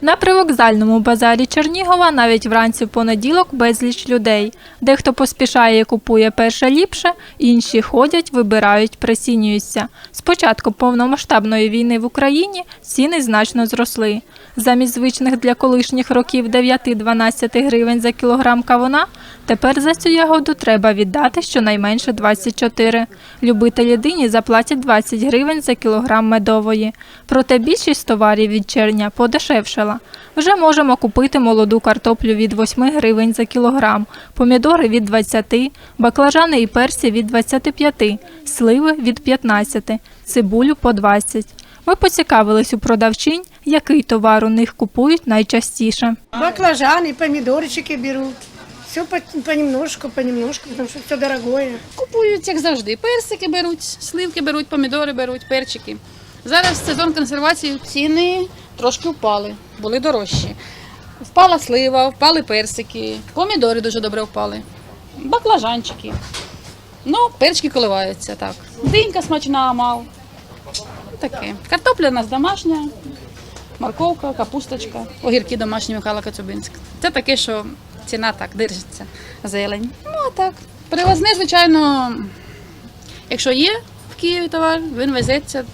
На привокзальному базарі Чернігова навіть вранці в понеділок безліч людей. Дехто поспішає і купує перше ліпше, інші ходять, вибирають, присінюються. З початку повномасштабної війни в Україні ціни значно зросли. Замість звичних для колишніх років 9-12 гривень за кілограм кавуна, тепер за цю ягоду треба віддати щонайменше 24. Любителі дині заплатять 20 гривень за кілограм медової. Проте більшість товарів від червня подешевшала. Вже можемо купити молоду картоплю від 8 гривень за кілограм, помідори від 20, баклажани і персі від 25, сливи від 15, цибулю по 20. Ми поцікавились у продавчинь, який товар у них купують найчастіше. Баклажаны, помидорчики берут. Все понемножку, понемножку, потому что все дорогое. Купують, як завжди. Персики беруть, сливки беруть, помідори беруть, перчики. Зараз сезон консервації ціни трошки впали, були дорожчі. Впала слива, впали персики, помідори дуже добре впали, баклажанчики. Ну, перчики коливаються, так. Динька смачна, мав. Таке. Картопля у нас домашня, морковка, капусточка, огірки домашні Михайла Коцюбинськ. Це таке, що ціна так держиться. Зелень. Ну а так. Привозне, звичайно, якщо є в Києві товар, він везеться,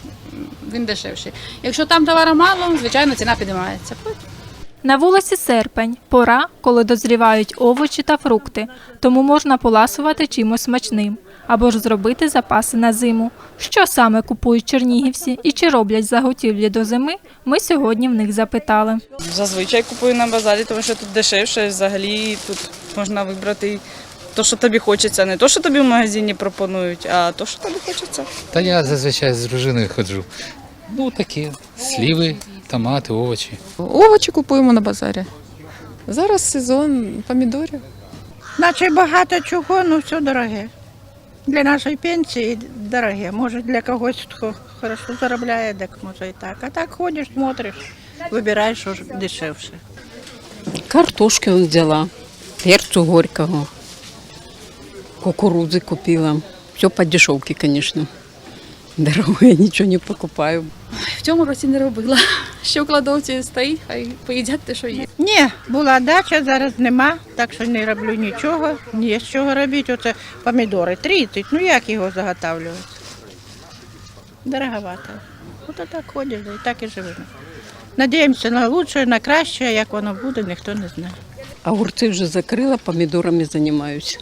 він дешевший. Якщо там товару мало, звичайно, ціна піднімається. На вулиці серпень пора, коли дозрівають овочі та фрукти, тому можна поласувати чимось смачним або ж зробити запаси на зиму. Що саме купують чернігівці і чи роблять заготівлі до зими, ми сьогодні в них запитали. Зазвичай купую на базарі, тому що тут дешевше. Взагалі тут можна вибрати те, що тобі хочеться. Не те, що тобі в магазині пропонують, а те, що тобі хочеться. Та я зазвичай з дружиною ходжу. Ну такі сліви, томати, овочі. Овочі купуємо на базарі. Зараз сезон помідорів. Наче багато чого, ну все дороге. Для нашої пенсії дороге. Може для когось хто хорошо заробляє, так може і так. А так ходиш, смотриш, вибираєш, що дешевше. Картошки взяла, перцу горького, кукурузы купила. Все по дешевке, конечно. Дорогое я ничего не покупаю. В цьому році не робила. Що в кладовці стоїть, хай поїдять те, що є. Ні, була дача, зараз нема, так що не роблю нічого, ні з чого робити. Оце помідори 30, ну як його заготавлювати? Дороговато. От так да і так і живемо. Надіємося на краще, на краще, як воно буде, ніхто не знає. Огурцы уже закрыла, помидорами занимаюсь.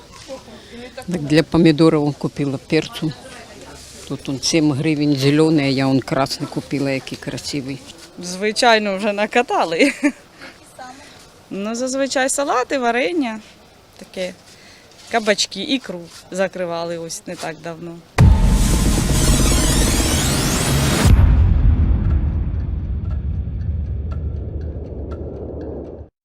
Так для помидоров он купила перцу. Тут он 7 гривен зеленый, а я он красный купила, який красивый. Звичайно, вже накатали. Ну, зазвичай салати, варення, таке, кабачки, ікру закривали ось не так давно.